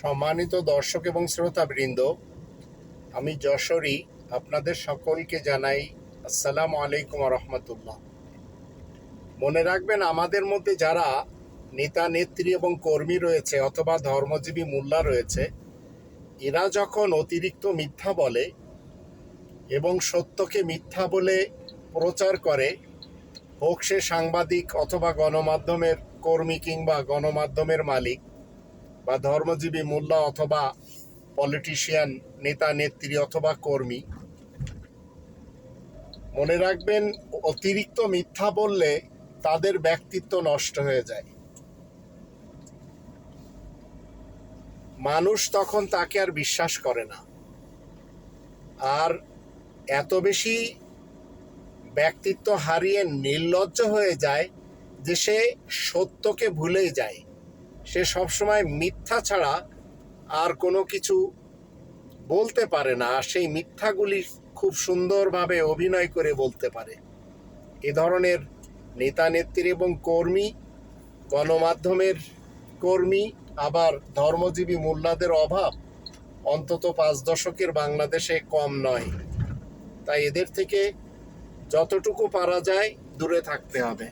সম্মানিত দর্শক এবং শ্রোতাবৃন্দ, আমি যশোরী, আপনাদের সকলকে জানাই আসসালামু আলাইকুম রহমতুল্লাহ। মনে রাখবেন, আমাদের মধ্যে যারা নেতা, নেত্রী এবং কর্মী রয়েছে অথবা ধর্মজীবী মোল্লা রয়েছে, এরা যখন অতিরিক্ত মিথ্যা বলে এবং সত্যকে মিথ্যা বলে প্রচার করে, হোক সে সাংবাদিক অথবা গণমাধ্যমের কর্মী কিংবা গণমাধ্যমের মালিক বা ধর্মজীবী মোল্লা অথবা পলিটিশিয়ান, নেতা, নেত্রী অথবা কর্মী। মনে রাখবেন, অতিরিক্ত মিথ্যা বললে তাদের ব্যক্তিত্ব নষ্ট হয়ে যায়। মানুষ তখন তাকে আর বিশ্বাস করে না। আর এত বেশি ব্যক্তিত্ব হারিয়ে নির্লজ্জ হয়ে যায় যে সে সত্যকে ভুলেই যায়। সে সবসময় মিথ্যা ছাড়া আর কোনো কিছু বলতে পারে না, আর সেই মিথ্যাগুলি খুব সুন্দরভাবে অভিনয় করে বলতে পারে। এ ধরনের নেতা, নেত্রী এবং কর্মী, গণমাধ্যমের কর্মী, আবার ধর্মজীবী মোল্লাদের অভাব অন্তত পাঁচ দশকের বাংলাদেশে কম নয়। তাই এদের থেকে যতটুকু পারা যায় দূরে থাকতে হবে।